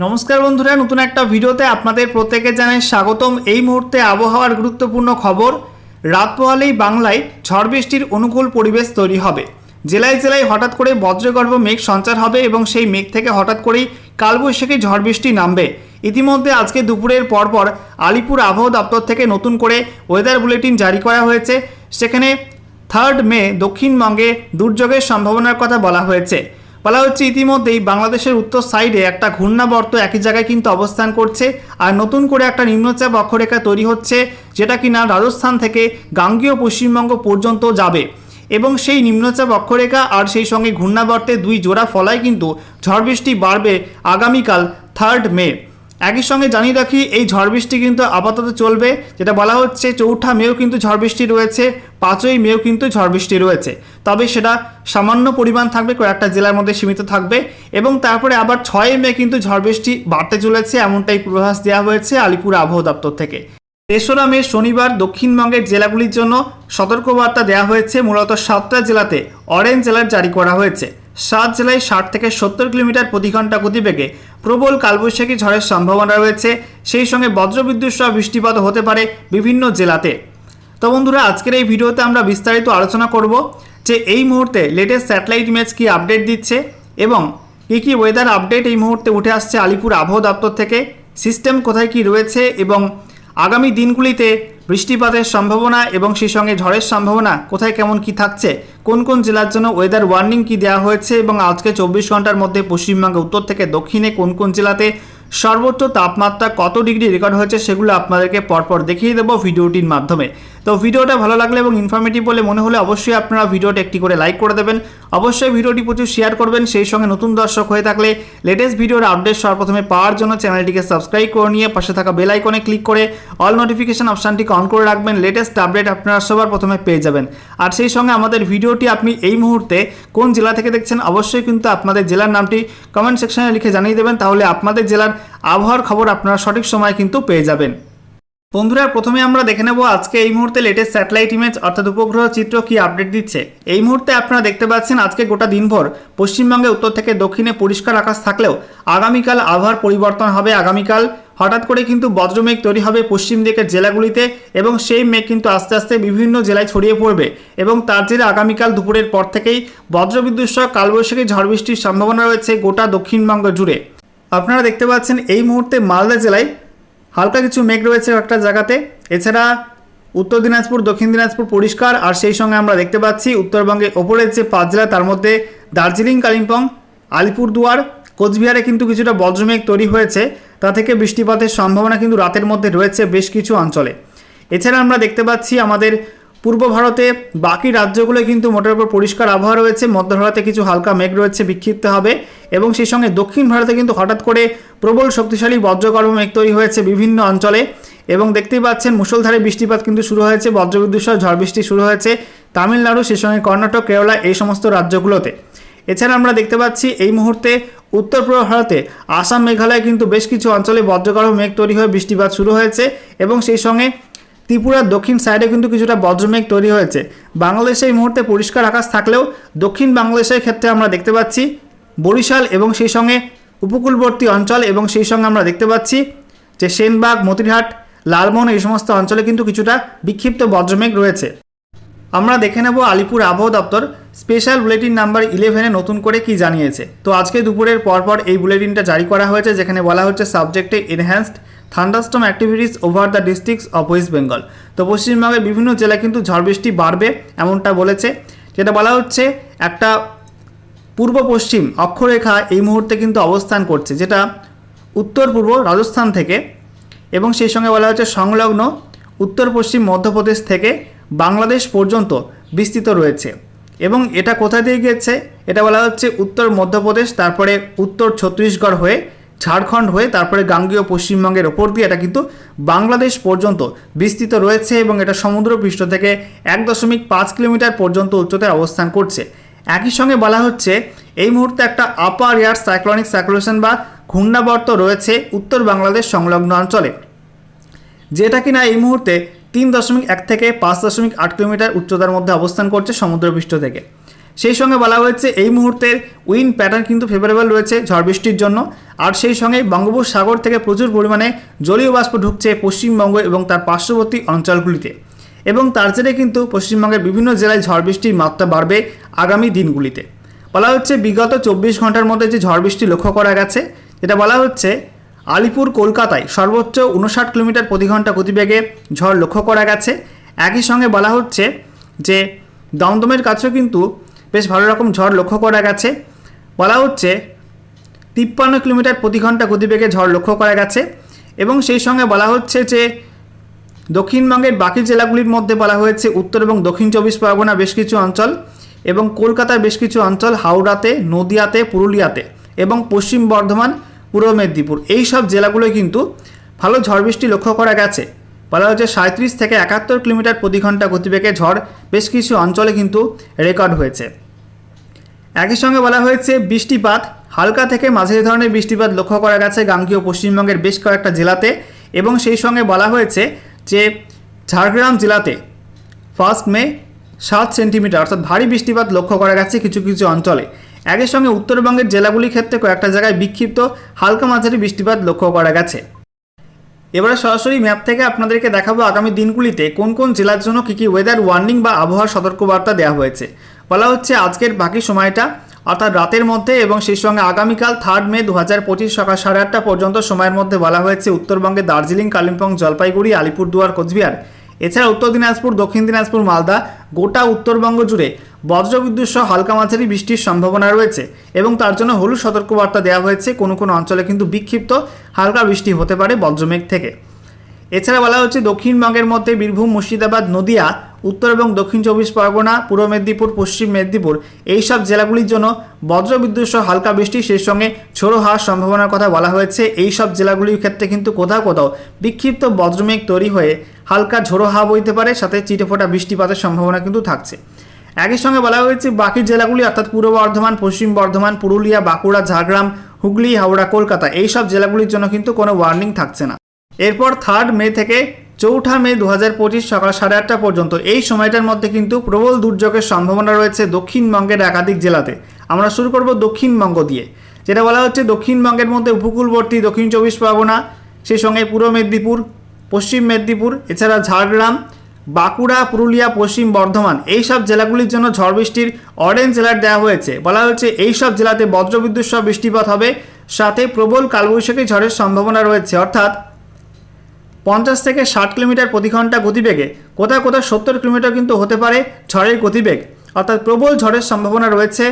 নমস্কার বন্ধুরা, নতুন একটা ভিডিওতে আপনাদের প্রত্যেকে জানাই স্বাগতম। এই মুহূর্তে আবহাওয়ার গুরুত্বপূর্ণ খবর রাত পোহালেই বাংলায় ঝড় বৃষ্টির অনুকূল পরিবেশ তৈরি হবে। জেলায় জেলায় হঠাৎ করে বজ্রগর্ভ মেঘ সঞ্চার হবে এবং সেই মেঘ থেকে হঠাৎ করেই কালবৈশাখী ঝড় বৃষ্টি নামবে। ইতিমধ্যে আজকে দুপুরের পরপর আলিপুর আবহাওয়া দপ্তর থেকে নতুন করে ওয়েদার বুলেটিন জারি করা হয়েছে। সেখানে থার্ড মে দক্ষিণবঙ্গে দুর্যোগের সম্ভাবনার কথা বলা হয়েছে। বলা হচ্ছে ইতিমধ্যেই বাংলাদেশের উত্তর সাইডে একটা ঘূর্ণাবর্ত একই জায়গায় কিন্তু অবস্থান করছে, আর নতুন করে একটা নিম্নচাপ অক্ষরেখা তৈরি হচ্ছে, যেটা কিনা রাজস্থান থেকে গাঙ্গীয় পশ্চিমবঙ্গ পর্যন্ত যাবে। এবং সেই নিম্নচাপ অক্ষরেখা আর সেই সঙ্গে ঘূর্ণাবর্তে দুই জোড়া ফলায় কিন্তু ঝড় বৃষ্টি বাড়বে আগামীকাল থার্ড মে একই সঙ্গে জানিয়ে রাখি, এই ঝড় বৃষ্টি কিন্তু আপাতত চলবে। যেটা বলা হচ্ছে চৌঠা মেও কিন্তু ঝড় বৃষ্টি রয়েছে, পাঁচই মেও কিন্তু ঝড় বৃষ্টি রয়েছে। তবে সেটা সামান্য পরিমাণ থাকবে, কয়েকটা জেলার মধ্যে সীমিত থাকবে। এবং তারপরে আবার ছয় মে কিন্তু ঝড় বৃষ্টি বাড়তে চলেছে, এমনটাই পূর্বাভাস দেওয়া হয়েছে আলিপুর আবহাওয়া দপ্তর থেকে। তেসরা মে শনিবার দক্ষিণবঙ্গের জেলাগুলির জন্য সতর্কবার্তা দেওয়া হয়েছে, মূলত সাতটা জেলাতে অরেঞ্জ অ্যালার্ট জারি করা হয়েছে। সাত জেলায় ষাট থেকে সত্তর কিলোমিটার প্রতি ঘণ্টা গতিবেগে প্রবল কালবৈশাখী ঝড়ের সম্ভাবনা রয়েছে। সেই সঙ্গে বজ্রবিদ্যুৎ সহ বৃষ্টিপাত হতে পারে বিভিন্ন জেলাতে। তো বন্ধুরা, আজকের এই ভিডিওতে আমরা বিস্তারিত আলোচনা করব যে এই মুহূর্তে লেটেস্ট স্যাটেলাইট ইমেজ কি আপডেট দিচ্ছে এবং কী কী ওয়েদার আপডেট এই মুহূর্তে উঠে আসছে আলিপুর আবহাওয়া দপ্তর থেকে সিস্টেম কোথায় কি রয়েছে এবং আগামী দিনগুলিতে বৃষ্টিপাতের সম্ভাবনা এবং সেই সঙ্গে ঝড়ের সম্ভাবনা, কোথায় কেমন কি থাকছে, কোন কোন জেলার জন্য ওয়েদার ওয়ার্নিং কি দেওয়া হয়েছে এবং আজকে চব্বিশ ঘণ্টার মধ্যে পশ্চিমবঙ্গে উত্তর থেকে দক্ষিণে কোন কোন জেলাতে সর্বোচ্চ তাপমাত্রা কত ডিগ্রি রেকর্ড হয়েছে সেগুলো আপনাদেরকে পরপর দেখিয়ে দেবো ভিডিওটির মাধ্যমে। তো ভিডিওটা ভালো লাগলে এবং ইনফরমেটিভ বলে মনে হলে অবশ্যই আপনারা ভিডিওটা একটি করে লাইক করে দেবেন। অবশ্যই ভিডিওটি প্রচুর শেয়ার করবেন। সেই সঙ্গে নতুন দর্শক হয়ে থাকলে লেটেস্ট ভিডিওর আপডেট সর্বপ্রথমে পাওয়ার জন্য চ্যানেলটিকে সাবস্ক্রাইব করে নিয়ে পাশে থাকা বেল আইকনে ক্লিক করে অল নোটিফিকেশান অপশানটিকে অন করে রাখবেন। লেটেস্ট আপডেট আপনারা সবার প্রথমে পেয়ে যাবেন। আর সেই সঙ্গে আমাদের ভিডিওটি আপনি এই মুহূর্তে কোন জেলা থেকে দেখছেন অবশ্যই কিন্তু আপনাদের জেলার নামটি কমেন্ট সেকশনে লিখে জানিয়ে দেবেন। তাহলে আপনাদের জেলার আবহাওয়ার খবর আপনারা সঠিক সময় কিন্তু পেয়ে যাবেন। বন্ধুরা, প্রথমে আমরা দেখে নেব আজকে এই মুহূর্তে লেটেস্ট স্যাটেলাইট ইমেজ অর্থাৎ উপগ্রহ চিত্র কি আপডেট দিচ্ছে। এই মুহূর্তে আপনারা দেখতে পাচ্ছেন আজকে গোটা দিনভর পশ্চিমবঙ্গে, উত্তর থেকে দক্ষিণে পরিষ্কার আকাশ থাকলেও আগামীকাল আবহাওয়ার পরিবর্তন হবে আগামীকাল। হঠাৎ করে কিন্তু বজ্রমেঘ তৈরি হবে পশ্চিম দিকের জেলাগুলিতে এবং সেই মেঘ কিন্তু আস্তে আস্তে বিভিন্ন জেলায় ছড়িয়ে পড়বে এবং তার জেরে আগামীকাল দুপুরের পর থেকেই বজ্রবিদ্যুৎ সহ কালবৈশাখী ঝড় বৃষ্টির সম্ভাবনা রয়েছে গোটা দক্ষিণবঙ্গ জুড়ে। আপনারা দেখতে পাচ্ছেন এই মুহূর্তে মালদা জেলায় হালকা কিছু মেঘ রয়েছে একটা জায়গাতে। এছাড়া উত্তর দিনাজপুর, দক্ষিণ দিনাজপুর পরিষ্কার, আর সেই সঙ্গে আমরা দেখতে পাচ্ছি উত্তরবঙ্গে ওপরের যে পাঁচ জেলা, তার মধ্যে দার্জিলিং, কালিম্পং, আলিপুরদুয়ার, কোচবিহারে কিন্তু কিছুটা বজ্রমেঘ তৈরি হয়েছে। তা থেকে বৃষ্টিপাতের সম্ভাবনা কিন্তু রাতের মধ্যে রয়েছে বেশ কিছু অঞ্চলে। এছাড়া আমরা দেখতে পাচ্ছি আমাদের পূর্ব ভারতে বাকি রাজ্যগুলো কিন্তু মোটের উপর পরিষ্কার আবহাওয়া রয়েছে। মধ্য ভারতে কিছু হালকা মেঘ রয়েছে, বিক্ষিপ্ত হবে এবং সেই সঙ্গে দক্ষিণ ভারতে কিন্তু হঠাৎ করে প্রবল শক্তিশালী বজ্রগর্ভ মেঘ তৈরি হয়েছে বিভিন্ন অঞ্চলে এবং দেখতেই পাচ্ছেন মুষলধারে বৃষ্টিপাত কিন্তু শুরু হয়েছে, বজ্রবিদ্যুৎ সহ ঝড় বৃষ্টি শুরু হয়েছে তামিলনাড়ু, সেই সঙ্গে কর্ণাটক, কেরালা এই সমস্ত রাজ্যগুলোতে। এছাড়া আমরা দেখতে পাচ্ছি এই মুহূর্তে উত্তর পূর্ব ভারতে আসাম, মেঘালয় কিন্তু বেশ কিছু অঞ্চলে বজ্রগর্ভ মেঘ তৈরি হয়ে বৃষ্টিপাত শুরু হয়েছে এবং সেই সঙ্গে ত্রিপুরার দক্ষিণ সাইডে কিন্তু কিছুটা বজ্রমেঘ তৈরি হয়েছে। বাংলাদেশে এই মুহূর্তে পরিষ্কার আকাশ থাকলেও দক্ষিণ বাংলাদেশের ক্ষেত্রে আমরা দেখতে পাচ্ছি বরিশাল এবং সেই সঙ্গে উপকূলবর্তী অঞ্চল এবং সেই সঙ্গে আমরা দেখতে পাচ্ছি যে সেনবাগ, মতিরহাট, লালমোহন এই সমস্ত অঞ্চলে কিন্তু কিছুটা বিক্ষিপ্ত বজ্রমেঘ রয়েছে। আমরা দেখে নেব আলিপুর আবহাওয়া দপ্তর স্পেশাল বুলেটিন নাম্বার ইলেভেনে নতুন করে কি জানিয়েছে। তো আজকে দুপুরের পরপর এই বুলেটিনটা জারি করা হয়েছে, যেখানে বলা হচ্ছে সাবজেক্টে enhanced thunderstorm activities over the districts of West Bengal তো পশ্চিমবঙ্গের বিভিন্ন জেলায় কিন্তু ঝড় বৃষ্টি বাড়বে, এমনটা বলেছে। যেটা বলা হচ্ছে, একটা পূর্ব পশ্চিম অক্ষরেখা এই মুহূর্তে কিন্তু অবস্থান করছে, যেটা উত্তর পূর্ব রাজস্থান থেকে এবং সেই সঙ্গে বলা হচ্ছে সংলগ্ন উত্তর পশ্চিম মধ্যপ্রদেশ থেকে বাংলাদেশ পর্যন্ত বিস্তৃত রয়েছে। এবং এটা কোথায় দিয়ে গিয়েছে? এটা বলা হচ্ছে উত্তর মধ্যপ্রদেশ, তারপরে উত্তর ছত্তিশগড় হয়ে ঝাড়খণ্ড হয়ে তারপরে গাঙ্গীয় পশ্চিমবঙ্গের ওপর দিয়ে এটা কিন্তু বাংলাদেশ পর্যন্ত বিস্তৃত রয়েছে এবং এটা সমুদ্রপৃষ্ঠ থেকে এক দশমিক পাঁচ কিলোমিটার পর্যন্ত উচ্চতায় অবস্থান করছে। একই সঙ্গে বলা হচ্ছে, এই মুহূর্তে একটা আপার এয়ার সাইক্লনিক সার্কুলেশন বা ঘূর্ণাবর্ত রয়েছে উত্তর বাংলাদেশ সংলগ্ন অঞ্চলে, যেটা কিনা এই মুহূর্তে তিন দশমিক এক থেকে পাঁচ দশমিক আট কিলোমিটার উচ্চতার মধ্যে অবস্থান করছে সমুদ্রপৃষ্ঠ থেকে। সেই সঙ্গে বলা হয়েছে, এই মুহূর্তের উইন প্যাটার্ন কিন্তু ফেভারেবল রয়েছে ঝড় বৃষ্টির জন্য। আর সেই সঙ্গে বঙ্গোপসাগর থেকে প্রচুর পরিমাণে জলীয় বাষ্প ঢুকছে পশ্চিমবঙ্গ এবং তার পার্শ্ববর্তী অঞ্চলগুলিতে। এবং তার জেরে কিন্তু পশ্চিমবঙ্গের বিভিন্ন জেলায় ঝড় বৃষ্টির মাত্রা বাড়বে আগামী দিনগুলিতে। বলা হচ্ছে, বিগত চব্বিশ ঘণ্টার মধ্যে যে ঝড় বৃষ্টি লক্ষ্য করা গেছে, যেটা বলা হচ্ছে, আলিপুর কলকাতায় সর্বোচ্চ উনষাট কিলোমিটার প্রতি ঘণ্টা গতিবেগে ঝড় লক্ষ্য করা গেছে। একই সঙ্গে বলা হচ্ছে যে, দমদমের কাছেও কিন্তু বেশ ভালো রকম ঝড় লক্ষ্য করা গেছে। বলা হচ্ছে, তিপ্পান্ন কিলোমিটার প্রতি ঘণ্টা গতিবেগে ঝড় লক্ষ্য করা গেছে এবং সেই সঙ্গে বলা হচ্ছে যে, দক্ষিণবঙ্গের বাকি জেলাগুলির মধ্যে বলা হয়েছে উত্তর এবং দক্ষিণ চব্বিশ পরগনা বেশ কিছু অঞ্চল এবং কলকাতার বেশ কিছু অঞ্চল হাওড়াতে, নদিয়াতে, পুরুলিয়াতে এবং পশ্চিম বর্ধমান, পূর্ব মেদিনীপুর। এই সব জেলাগুলোয় কিন্তু ভালো ঝড় বৃষ্টি লক্ষ্য করা গেছে। বলা হচ্ছে সাঁত্রিশ থেকে একাত্তর কিলোমিটার প্রতি ঘণ্টা গতিবেগে ঝড় বেশ কিছু অঞ্চলে কিন্তু রেকর্ড হয়েছে। একই সঙ্গে বলা হয়েছে, বৃষ্টিপাত, হালকা থেকে মাঝারি ধরনের বৃষ্টিপাত লক্ষ্য করা গেছে গাঙ্গীয় পশ্চিমবঙ্গের বেশ কয়েকটা জেলাতে এবং সেই সঙ্গে বলা হয়েছে যে, ঝাড়গ্রাম জেলাতে ফার্স্ট মে, সাত সেন্টিমিটার, অর্থাৎ ভারী বৃষ্টিপাত লক্ষ্য করা গেছে কিছু কিছু অঞ্চলে। একই সঙ্গে উত্তরবঙ্গের জেলাগুলির ক্ষেত্রে কয়েকটা জায়গায় বিক্ষিপ্ত, হালকা মাঝারি বৃষ্টিপাত লক্ষ্য করা গেছে। এবারে সরাসরি ম্যাপ থেকে আপনাদেরকে দেখাবো আগামী দিনগুলিতে কোন কোন জেলার জন্য কী কী ওয়েদার ওয়ার্নিং বা আবহাওয়ার সতর্কবার্তা দেওয়া হয়েছে। বলা হচ্ছে আজকের বাকি সময়টা, অর্থাৎ রাতের মধ্যে এবং সেই সঙ্গে আগামীকাল থার্ড মে দু হাজার পঁচিশ সকাল সাড়ে আটটা পর্যন্ত সময়ের মধ্যে বলা হয়েছে উত্তরবঙ্গে দার্জিলিং, কালিম্পং, জলপাইগুড়ি, আলিপুরদুয়ার, কোচবিহার। এছাড়া উত্তর দিনাজপুর, দক্ষিণ দিনাজপুর, মালদা, গোটা উত্তরবঙ্গ জুড়ে বজ্রবিদ্যুৎ সহ হালকা মাঝারি বৃষ্টির সম্ভাবনা রয়েছে এবং তার জন্য হলুদ সতর্কবার্তা দেওয়া হয়েছে। কোনো কোনো অঞ্চলে কিন্তু বিক্ষিপ্ত হালকা বৃষ্টি হতে পারে বজ্রমেঘ থেকে। এছাড়া বলা হচ্ছে দক্ষিণবঙ্গের মধ্যে বীরভূম, মুর্শিদাবাদ, নদিয়া উত্তর এবং দক্ষিণ চব্বিশ পরগনা, পূর্ব মেদিনীপুর, পশ্চিম মেদিনীপুর। এই সব জেলাগুলির জন্য বজ্রবিদ্যুৎ সহ হালকা বৃষ্টি, সেই সঙ্গে ছোড়ো হওয়ার সম্ভাবনার কথা বলা হয়েছে। এই সব জেলাগুলির ক্ষেত্রে কিন্তু কোথাও কোথাও বিক্ষিপ্ত বজ্রমেঘ তৈরি হয়ে হালকা ঝোড়ো হাওয়া বইতে পারে, সাথে চিটেফোঁটা বৃষ্টিপাতের সম্ভাবনা কিন্তু থাকছে। একই সঙ্গে বলা হয়েছে, বাকি জেলাগুলি অর্থাৎ পূর্ব বর্ধমান, পশ্চিম বর্ধমান, পুরুলিয়া, বাঁকুড়া, ঝাড়গ্রাম, হুগলি, হাওড়া, কলকাতা, এই সব জেলাগুলির জন্য কিন্তু কোনো ওয়ার্নিং থাকছে না। এরপর থার্ড মে থেকে চৌঠা মে দু হাজার পঁচিশ সকাল সাড়ে আটটা পর্যন্ত। এই সময়টার মধ্যে কিন্তু প্রবল দুর্যোগের সম্ভাবনা রয়েছে দক্ষিণবঙ্গের একাধিক জেলাতে। আমরা শুরু করব দক্ষিণবঙ্গ দিয়ে, যেটা বলা হচ্ছে দক্ষিণবঙ্গের মধ্যে উপকূলবর্তী দক্ষিণ চব্বিশ পরগনা সেই সঙ্গে পূর্ব মেদিনীপুর, পশ্চিম মেদিনীপুর, এছাড়া ঝাড়গ্রাম, বাঁকুড়া, পুরুলিয়া, পশ্চিম বর্ধমান। এই সব জেলাগুলির জন্য ঝড় বৃষ্টির অরেঞ্জ অ্যালার্ট দেওয়া হয়েছে। বলা হচ্ছে এই সব জেলাতে বজ্রবিদ্যুৎ সহ বৃষ্টিপাত হবে। সাথে প্রবল কালবৈশাখী ঝড়ের সম্ভাবনা রয়েছে। অর্থাৎ পঞ্চাশ থেকে ষাট কিলোমিটার প্রতি ঘণ্টা গতিবেগে, কোথাও কোথাও সত্তর কিলোমিটার কিন্তু হতে পারে ঝড়ের গতিবেগ। অর্থাৎ প্রবল ঝড়ের সম্ভাবনা রয়েছে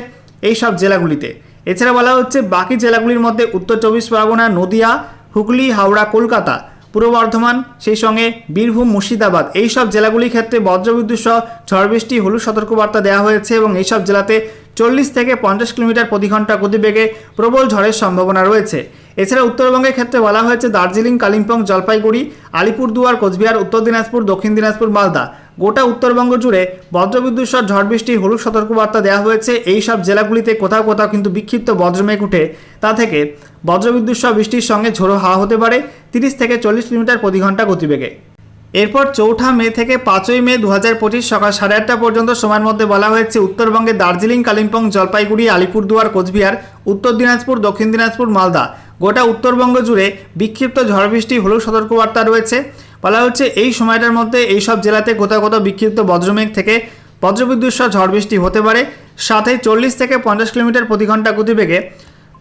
এই সব জেলাগুলিতে। এছাড়া বলা হচ্ছে, বাকি জেলাগুলির মধ্যে উত্তর চব্বিশ পরগনা, নদিয়া, হুগলি, হাওড়া, কলকাতা, পূর্ব বর্ধমান, সেই সঙ্গে বীরভূম, মুর্শিদাবাদ, এই সব জেলাগুলির ক্ষেত্রে বজ্রবিদ্যুৎ সহ ঝড় বৃষ্টি, হলুদ সতর্কবার্তা দেওয়া হয়েছে এবং এই সব জেলাতে চল্লিশ থেকে পঞ্চাশ কিলোমিটার প্রতি ঘণ্টা গতিবেগে প্রবল ঝড়ের সম্ভাবনা রয়েছে। এছাড়া উত্তরবঙ্গের ক্ষেত্রে বলা হয়েছে দার্জিলিং, কালিম্পং, জলপাইগুড়ি, আলিপুরদুয়ার, কোচবিহার, উত্তর দিনাজপুর, দক্ষিণ দিনাজপুর, মালদা। গোটা উত্তরবঙ্গ জুড়ে বজ্রবিদ্যুৎ সহ ঝড় বৃষ্টির হলুদ সতর্কবার্তা দেওয়া হয়েছে। এই সব জেলাগুলিতে কোথাও কোথাও কিন্তু বিক্ষিপ্ত বজ্রমেঘ উঠে, তা থেকে বজ্রবিদ্যুৎ সহ বৃষ্টির সঙ্গে ঝোড়ো হাওয়া হতে পারে। তিরিশ থেকে চল্লিশ কিলোমিটার প্রতি ঘণ্টা গতিবেগে। এরপর চৌঠা মে থেকে পাঁচই মে দু হাজার পঁচিশ সকাল সাড়ে আটটা পর্যন্ত সময়ের মধ্যে বলা হয়েছে উত্তরবঙ্গে দার্জিলিং, কালিম্পং, জলপাইগুড়ি, আলিপুরদুয়ার, কোচবিহার, উত্তর দিনাজপুর, দক্ষিণ দিনাজপুর, মালদা। গোটা উত্তরবঙ্গ জুড়ে বিক্ষিপ্ত ঝড় বৃষ্টি হলুদ সতর্কবার্তা রয়েছে। বলা হচ্ছে, এই সময়টার মধ্যে এই সব জেলাতে কোথাও কোথাও বিক্ষিপ্ত বজ্রমেঘ থেকে বজ্রবিদ্যুৎ সহ ঝড় বৃষ্টি হতে পারে। সাথে চল্লিশ থেকে পঞ্চাশ কিলোমিটার প্রতি ঘণ্টা গতিবেগে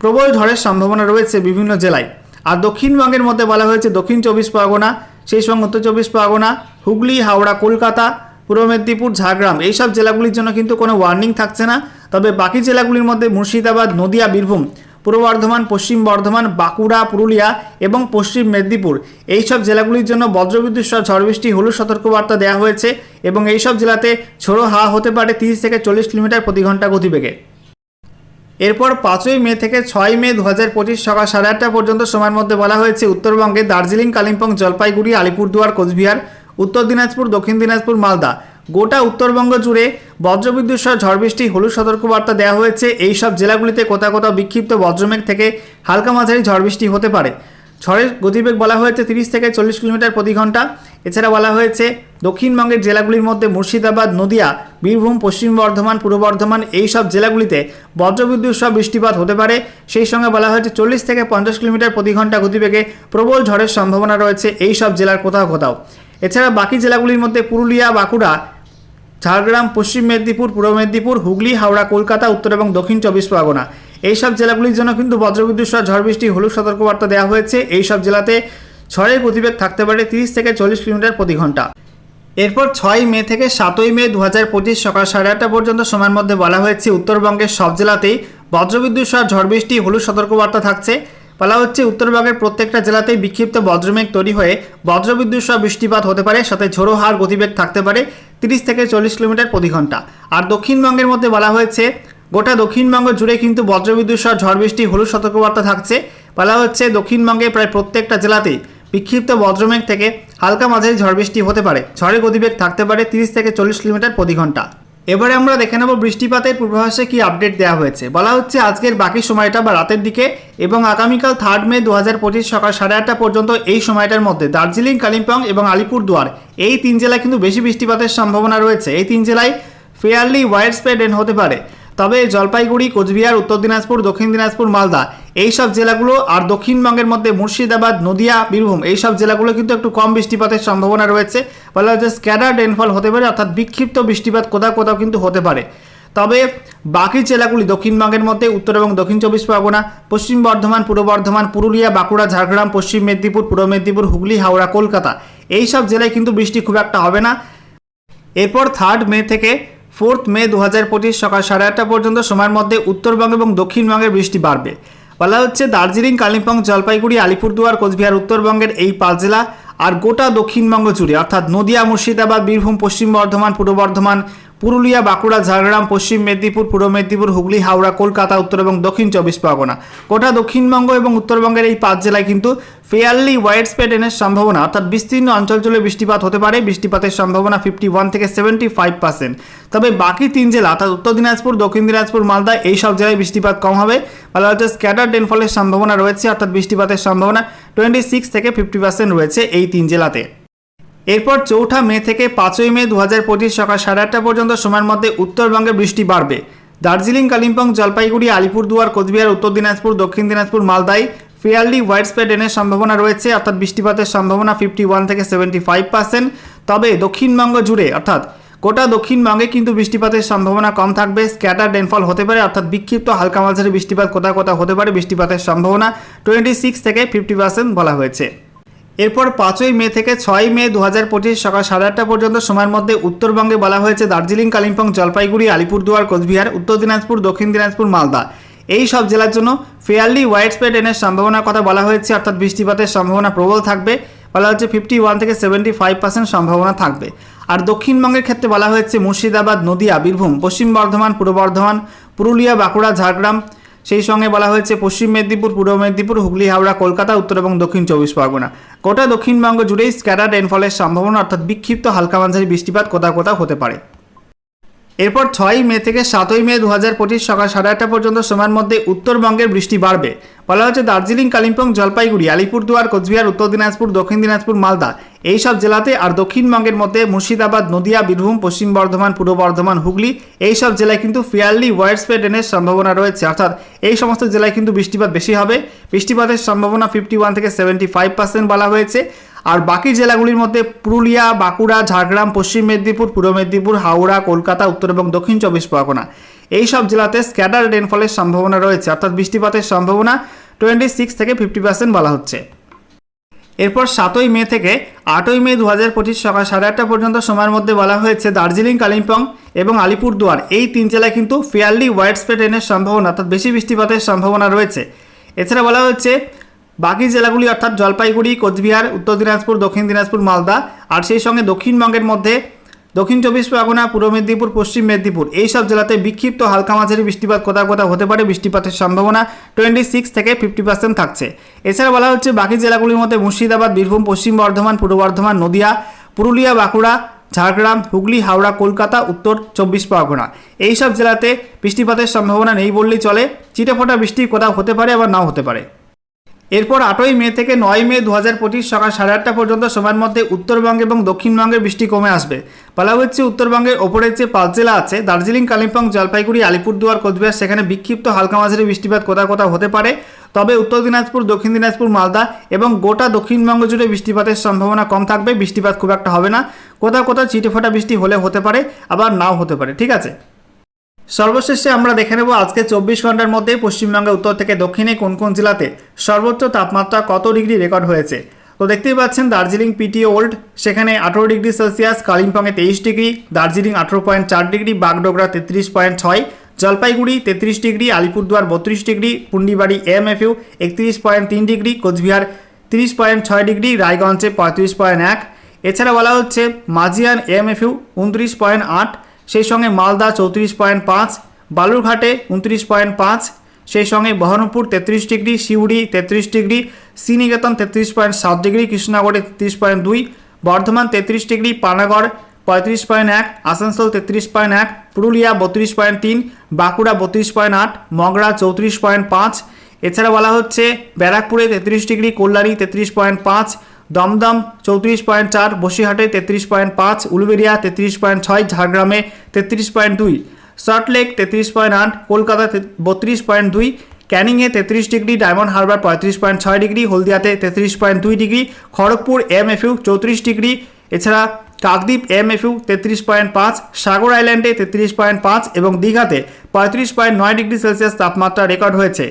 প্রবল ঝড়ের সম্ভাবনা রয়েছে বিভিন্ন জেলায়। আর দক্ষিণবঙ্গের মধ্যে বলা হয়েছে, দক্ষিণ চব্বিশ পরগনা সেই সঙ্গে উত্তর চব্বিশ পরগনা, হুগলি, হাওড়া, কলকাতা, পূর্ব মেদিনীপুর, ঝাড়গ্রাম। এইসব জেলাগুলির জন্য কিন্তু কোনো ওয়ার্নিং থাকছে না। তবে বাকি জেলাগুলির মধ্যে মুর্শিদাবাদ, নদিয়া, বীরভূম, পূর্ব বর্ধমান, পশ্চিম বর্ধমান, বাঁকুড়া, পুরুলিয়া এবং পশ্চিম মেদিনীপুর। এইসব জেলাগুলির জন্য বজ্রবিদ্যুৎ সহ ঝড় বৃষ্টি, হলুদ সতর্কবার্তা দেওয়া হয়েছে এবং এইসব জেলাতে ছোড়ো হাওয়া হতে পারে তিরিশ থেকে চল্লিশ কিলোমিটার প্রতি ঘণ্টা গতিবেগে। এরপর পাঁচই মে থেকে ছয় মে দু হাজার পঁচিশ সকাল সাড়ে আটটা পর্যন্ত সময়ের মধ্যে বলা হয়েছে উত্তরবঙ্গে দার্জিলিং, কালিম্পং, জলপাইগুড়ি, আলিপুরদুয়ার, কোচবিহার, উত্তর দিনাজপুর, দক্ষিণ দিনাজপুর, মালদা। গোটা উত্তরবঙ্গ জুড়ে বজ্রবিদ্যুৎ সহ ঝড় বৃষ্টি, হলুদ সতর্কবার্তা দেওয়া হয়েছে। এই সব জেলাগুলিতে কোথাও কোথাও বিক্ষিপ্ত বজ্রমেঘ থেকে হালকা মাঝারি ঝড় বৃষ্টি হতে পারে। ঝড়ের গতিবেগ বলা হয়েছে তিরিশ থেকে চল্লিশ কিলোমিটার প্রতি ঘণ্টা। এছাড়া বলা হয়েছে, দক্ষিণবঙ্গের জেলাগুলির মধ্যে মুর্শিদাবাদ, নদিয়া, বীরভূম, পশ্চিম বর্ধমান, পূর্ব বর্ধমান এই সব জেলাগুলিতে বজ্রবিদ্যুৎ সহ বৃষ্টিপাত হতে পারে। সেই সঙ্গে বলা হয়েছে, চল্লিশ থেকে পঞ্চাশ কিলোমিটার প্রতি ঘণ্টা গতিবেগে প্রবল ঝড়ের সম্ভাবনা রয়েছে এই সব জেলার কোথাও কোথাও। এছাড়া বাকি জেলাগুলির মধ্যে পুরুলিয়া, বাঁকুড়া, ঝাড়গ্রাম, পশ্চিম মেদিনীপুর, পূর্ব মেদিনীপুর, হুগলি, হাওড়া, কলকাতা, উত্তর এবং দক্ষিণ চব্বিশ পরগনা। এইসব জেলাগুলির জন্য কিন্তু বজ্রবিদ্যুৎ সহ ঝড় বৃষ্টি, হলুদ সতর্কবার্তা দেওয়া হয়েছে। এইসব জেলাতে ঝড়ের গতিবেগ থাকতে পারে তিরিশ থেকে চল্লিশ কিলোমিটার প্রতি ঘণ্টা। এরপর ছয় মে থেকে সাতই মে দু হাজার পঁচিশ সকাল সাড়ে আটটা পর্যন্ত সময়ের মধ্যে বলা হয়েছে, উত্তরবঙ্গের সব জেলাতেই বজ্রবিদ্যুৎ সহ ঝড় বৃষ্টি হলুদ সতর্কবার্তা থাকছে। বলা হচ্ছে, উত্তরবঙ্গের প্রত্যেকটা জেলাতেই বিক্ষিপ্ত বজ্রমেঘ তৈরি হয়ে বজ্রবিদ্যুৎ সহ বৃষ্টিপাত হতে পারে, সাথে ঝোড়ো হার গতিবেগ থাকতে পারে তিরিশ থেকে চল্লিশ কিলোমিটার প্রতি ঘণ্টা। আর দক্ষিণবঙ্গের মধ্যে বলা হয়েছে, গোটা দক্ষিণবঙ্গ জুড়ে কিন্তু বজ্রবিদ্যুৎ সহ ঝড় বৃষ্টি হলুদ সতর্কবার্তা থাকছে। বলা হচ্ছে দক্ষিণবঙ্গে প্রায় প্রত্যেকটা জেলাতেই বিক্ষিপ্ত বজ্রমেঘ থেকে হালকা মাঝারি ঝড় বৃষ্টি হতে পারে। ঝড়ের গতিবেগ থাকতে পারে তিরিশ থেকে চল্লিশ কিলোমিটার প্রতি ঘণ্টা। এবারে আমরা দেখে নেব বৃষ্টিপাতের পূর্বাভাসে কি আপডেট দেওয়া হয়েছে। বলা হচ্ছে আজকের বাকি সময়টা বা রাতের দিকে এবং আগামীকাল থার্ড মে দু হাজার পঁচিশ সকাল সাড়ে আটটা পর্যন্ত এই সময়টার মধ্যে দার্জিলিং, কালিম্পং এবং আলিপুরদুয়ার, এই তিন জেলায় কিন্তু বেশি বৃষ্টিপাতের সম্ভাবনা রয়েছে। এই তিন জেলায় ফেয়ারলি ওয়াইড স্প্রেড রেন হতে পারে। তবে জলপাইগুড়ি, কোচবিহার, উত্তর দিনাজপুর, দক্ষিণ দিনাজপুর, মালদা এই সব জেলাগুলো আর দক্ষিণবঙ্গের মধ্যে মুর্শিদাবাদ, নদিয়া, বীরভূম এই সব জেলাগুলো কিন্তু একটু কম বৃষ্টিপাতের সম্ভাবনা রয়েছে। বলা হচ্ছে স্ক্যাডার রেনফল হতে পারে, অর্থাৎ বিক্ষিপ্ত বৃষ্টিপাত কোথাও কোথাও কিন্তু হতে পারে। তবে বাকি জেলাগুলি দক্ষিণবঙ্গের মধ্যে উত্তর এবং দক্ষিণ চব্বিশ পরগনা, পশ্চিম বর্ধমান, পূর্ব বর্ধমান, পুরুলিয়া, বাঁকুড়া, ঝাড়গ্রাম, পশ্চিম মেদিনীপুর, পূর্ব মেদিনীপুর, হুগলি, হাওড়া, কলকাতা এই সব জেলায় কিন্তু বৃষ্টি খুব একটা হবে না। এরপর থার্ড মে থেকে ফোর্থ মে দু হাজার পঁচিশ সকাল সাড়ে আটটা পর্যন্ত সময়ের মধ্যে উত্তরবঙ্গ এবং দক্ষিণবঙ্গের বৃষ্টি বাড়বে। বলা হচ্ছে, দার্জিলিং, কালিম্পং, জলপাইগুড়ি, আলিপুরদুয়ার, কোচবিহার, উত্তরবঙ্গের এই পাঁচ জেলা আর গোটা দক্ষিণবঙ্গ জুড়ে, অর্থাৎ নদিয়া, মুর্শিদাবাদ, বীরভূম, পশ্চিম বর্ধমান, পূর্ব বর্ধমান পুরুলিয়া, বাঁকুড়া, ঝাড়গ্রাম, পশ্চিম মেদিনীপুর, পূর্ব মেদিনীপুর, হুগলি, হাওড়া, কলকাতা, উত্তর এবং দক্ষিণ চব্বিশ পরগনা। গোটা দক্ষিণবঙ্গ এবং উত্তরবঙ্গের এই পাঁচ জেলায় কিন্তু ফেয়ারলি ওয়াইড স্প্রেড এনের সম্ভাবনা, অর্থাৎ বিস্তীর্ণ অঞ্চল জুড়ে বৃষ্টিপাত হতে পারে। বৃষ্টিপাতের সম্ভাবনা ফিফটি ওয়ান থেকে সেভেন্টি ফাইভ পার্সেন্ট তবে বাকি তিন জেলা, অর্থাৎ উত্তর দিনাজপুর, দক্ষিণ দিনাজপুর, মালদা, এই সব জেলায় বৃষ্টিপাত কম হবে। বলা হচ্ছে স্ক্যাটার রেনফলের সম্ভাবনা রয়েছে, অর্থাৎ বৃষ্টিপাতের সম্ভাবনা টোয়েন্টি সিক্স থেকে ফিফটি পার্সেন্ট রয়েছে এই তিন জেলাতে। এরপর চৌঠা মে থেকে পাঁচই মে দু হাজার পঁচিশ সকাল সাড়ে আটটা পর্যন্ত সময়ের মধ্যে উত্তরবঙ্গে বৃষ্টি বাড়বে। দার্জিলিং, কালিম্পং, জলপাইগুড়ি আলিপুরদুয়ার কোচবিহার, উত্তর দিনাজপুর, দক্ষিণ দিনাজপুর মালদায় ফেয়ারলি ওয়াইড স্প্রেড এনের সম্ভাবনা রয়েছে, অর্থাৎ বৃষ্টিপাতের সম্ভাবনা ফিফটি ওয়ান থেকে সেভেন্টি ফাইভ পার্সেন্ট। তবে দক্ষিণবঙ্গ জুড়ে, অর্থাৎ গোটা দক্ষিণবঙ্গে কিন্তু বৃষ্টিপাতের সম্ভাবনা কম থাকবে। স্ক্যাটার ডেনফল হতে পারে, অর্থাৎ বিক্ষিপ্ত হালকা মাঝারি বৃষ্টিপাত কোথাও কোথাও হতে পারে বৃষ্টিপাতের সম্ভাবনা। টোয়েন্টি সিক্স থেকে ফিফটি পার্সেন্ট বলা হয়েছে। এরপর পাঁচই মে থেকে ছয় মে দু হাজার পঁচিশ সকাল সাড়ে আটটা পর্যন্ত সময়ের মধ্যে উত্তরবঙ্গে বলা হয়েছে দার্জিলিং, কালিম্পং, জলপাইগুড়ি, আলিপুরদুয়ার, কোচবিহার, উত্তর দিনাজপুর, দক্ষিণ দিনাজপুর, মালদা। এই সব জেলার জন্য ফেয়ারলি ওয়াইড স্প্রেড এনের সম্ভাবনার কথা বলা হয়েছে, অর্থাৎ বৃষ্টিপাতের সম্ভাবনা প্রবল থাকবে। বলা হচ্ছে ফিফটি ওয়ান থেকে সেভেন্টি ফাইভ পার্সেন্ট সম্ভাবনা থাকবে। আর দক্ষিণবঙ্গের ক্ষেত্রে বলা হয়েছে মুর্শিদাবাদ, নদীয়া, বীরভূম, পশ্চিম বর্ধমান, পূর্ব বর্ধমান, পুরুলিয়া, বাঁকুড়া, ঝাড়গ্রাম সেই সঙ্গে বলা হয়েছে, পশ্চিম মেদিনীপুর, পূর্ব মেদিনীপুর, হুগলি, হাওড়া, কলকাতা, উত্তর এবং দক্ষিণ চব্বিশ পরগনা। গোটা দক্ষিণবঙ্গ জুড়েই স্ক্যাটার রেনফলের সম্ভাবনা, অর্থাৎ বিক্ষিপ্ত হালকা মাঝারি বৃষ্টিপাত কোথাও কোথাও হতে পারে। এরপর ছয়ই মে থেকে সাতই মে দু হাজার পঁচিশ সকাল সাড়ে আটটা পর্যন্ত সময়ের মধ্যে উত্তরবঙ্গের বৃষ্টি বাড়বে। বলা হচ্ছে দার্জিলিং, কালিম্পং, জলপাইগুড়ি, আলিপুরদুয়ার, কোচবিহার, উত্তর দিনাজপুর, দক্ষিণ দিনাজপুর, মালদা এই সব জেলাতে আর দক্ষিণবঙ্গের মধ্যে মুর্শিদাবাদ, নদিয়া, বীরভূম, পশ্চিম বর্ধমান, পূর্ব বর্ধমান, হুগলি এই সব জেলায় কিন্তু ফেয়ারলি ওয়াইড স্প্রেড রেনের সম্ভাবনা রয়েছে। অর্থাৎ এই সমস্ত জেলায় কিন্তু বৃষ্টিপাত বেশি হবে। বৃষ্টিপাতের সম্ভাবনা ফিফটি ওয়ান থেকে সেভেন্টি ফাইভ পার্সেন্ট বলা হয়েছে। আর বাকি জেলাগুলির মধ্যে পুরুলিয়া, বাঁকুড়া, ঝাড়গ্রাম, পশ্চিম মেদিনীপুর, পূর্ব মেদিনীপুর, হাওড়া, কলকাতা, উত্তর এবং দক্ষিণ চব্বিশ পরগনা। এই সব জেলাতে স্ক্যাটার রেনফলের সম্ভাবনা রয়েছে, অর্থাৎ বৃষ্টিপাতের সম্ভাবনা টোয়েন্টি সিক্স থেকে ফিফটি পার্সেন্ট বলা হচ্ছে। এরপর সাতই মে থেকে আটই মে দু হাজার পঁচিশ সকাল সাড়ে আটটা পর্যন্ত সময়ের মধ্যে বলা হয়েছে দার্জিলিং, কালিম্পং এবং আলিপুরদুয়ার। এই তিন জেলায় কিন্তু ফেয়ারলি ওয়াইড স্প্রেড রেনের সম্ভাবনা, অর্থাৎ বেশি বৃষ্টিপাতের সম্ভাবনা রয়েছে। এছাড়া বলা হচ্ছে বাকি জেলাগুলি অর্থাৎ জলপাইগুড়ি, কোচবিহার, উত্তর দিনাজপুর, দক্ষিণ দিনাজপুর, মালদা, আর সেই সঙ্গে দক্ষিণবঙ্গের মধ্যে দক্ষিণ চব্বিশ পরগনা, পূর্ব মেদিনীপুর, পশ্চিম মেদিনীপুর এই সব জেলাতে বিক্ষিপ্ত হালকা মাঝারি বৃষ্টিপাত কোথাও কোথাও হতে পারে। বৃষ্টিপাতের সম্ভাবনা টোয়েন্টি সিক্স থেকে ফিফটি পার্সেন্ট থাকছে। এছাড়া বলা হচ্ছে বাকি জেলাগুলির মধ্যে মুর্শিদাবাদ, বীরভূম, পশ্চিম বর্ধমান, পূর্ব বর্ধমান, নদিয়া, পুরুলিয়া, বাঁকুড়া, ঝাড়গ্রাম, হুগলি, হাওড়া, কলকাতা, উত্তর চব্বিশ পরগনা এই সব জেলাতে বৃষ্টিপাতের সম্ভাবনা নেই বললেই চলে। চিটেফোঁটা বৃষ্টি কোথাও হতে পারে আবার নাও হতে পারে। এরপর আটই মে থেকে নয় মে দু হাজার পঁচিশ সকাল সাড়ে আটটা পর্যন্ত সময়ের মধ্যে উত্তরবঙ্গে এবং দক্ষিণবঙ্গে বৃষ্টি কমে আসবে। বলা হচ্ছে উত্তরবঙ্গের ওপরের যে পাঁচ জেলা আছে, দার্জিলিং, কালিম্পং, জলপাইগুড়ি, আলিপুরদুয়ার, কোচবিহার, সেখানে বিক্ষিপ্ত হালকা মাঝারি বৃষ্টিপাত কোথাও কোথাও হতে পারে। তবে উত্তর দিনাজপুর, দক্ষিণ দিনাজপুর, মালদা এবং গোটা দক্ষিণবঙ্গ জুড়ে বৃষ্টিপাতের সম্ভাবনা কম থাকবে। বৃষ্টিপাত খুব একটা হবে না। কোথাও কোথাও চিটেফোঁটা বৃষ্টি হলে হতে পারে, আবার নাও হতে পারে। ঠিক আছে? সর্বশেষে আমরা দেখে নেব আজকে চব্বিশ ঘণ্টার মধ্যে পশ্চিমবঙ্গের উত্তর থেকে দক্ষিণে কোন কোন জেলাতে সর্বোচ্চ তাপমাত্রা কত ডিগ্রি রেকর্ড হয়েছে? তো দেখতেই পাচ্ছেন দার্জিলিং পিটি ওল্ড, সেখানে আঠেরো ডিগ্রি সেলসিয়াস, কালিম্পংয়ে তেইশ ডিগ্রি, দার্জিলিং আঠেরো পয়েন্ট চার ডিগ্রি, বাগডোগরা তেত্রিশ পয়েন্ট ছয়, জলপাইগুড়ি তেত্রিশ ডিগ্রি, আলিপুরদুয়ার বত্রিশ degree, Pundibari M F U একত্রিশ পয়েন্ট তিন ডিগ্রি, কোচবিহার তিরিশ পয়েন্ট ছয় ডিগ্রি, রায়গঞ্জে পঁয়ত্রিশ পয়েন্ট এক। এছাড়া বলা হচ্ছে মাজিয়ান এম এফ ইউ উনত্রিশ পয়েন্ট আট সেই সঙ্গে মালদা চৌত্রিশ পয়েন্ট পাঁচ, বালুরঘাটে উনত্রিশ পয়েন্ট পাঁচ, সেই সঙ্গে বহরমপুর তেত্রিশ ডিগ্রি সিউড়ি তেত্রিশ ডিগ্রি, শ্রীনিকেতন তেত্রিশ পয়েন্ট সাত ডিগ্রি, কৃষ্ণনগরে তেত্রিশ পয়েন্ট দুই, বর্ধমান তেত্রিশ ডিগ্রি, পানাগড় পঁয়ত্রিশ পয়েন্ট এক, আসানসোল তেত্রিশ পয়েন্ট এক, পুরুলিয়া বত্রিশ পয়েন্ট তিন, বাঁকুড়া বত্রিশ পয়েন্ট আট, মগরা চৌত্রিশ পয়েন্ট পাঁচ। এছাড়া বলা হচ্ছে ব্যারাকপুরে তেত্রিশ ডিগ্রি, কল্যাণী তেত্রিশ পয়েন্ট পাঁচ দমদম চৌত্রিশ পয়েন্ট চার, বসিরহাটে তেত্রিশ পয়েন্ট পাঁচ, উলুবেরিয়া তেত্রিশ পয়েন্ট ছয়, ঝাড়গ্রামে তেত্রিশ পয়েন্ট দুই, সল্টলেক তেত্রিশ পয়েন্ট আট, কলকাতা বত্রিশ পয়েন্ট দুই, ক্যানিংয়ে তেত্রিশ ডিগ্রি, ডায়মন্ড হারবার পঁয়ত্রিশ পয়েন্ট ছয় ডিগ্রি, হলদিয়াতে তেত্রিশ পয়েন্ট দুই degree, Kharagpur M F U চৌত্রিশ ডিগ্রি, এছাড়া কাকদ্বীপ এম এফ ইউ তেত্রিশ পয়েন্ট পাঁচ, সাগর আইল্যান্ডে তেত্রিশ পয়েন্ট পাঁচ এবং দীঘাতে পঁয়ত্রিশ পয়েন্ট নয় ডিগ্রি সেলসিয়াস তাপমাত্রা রেকর্ড হয়েছে।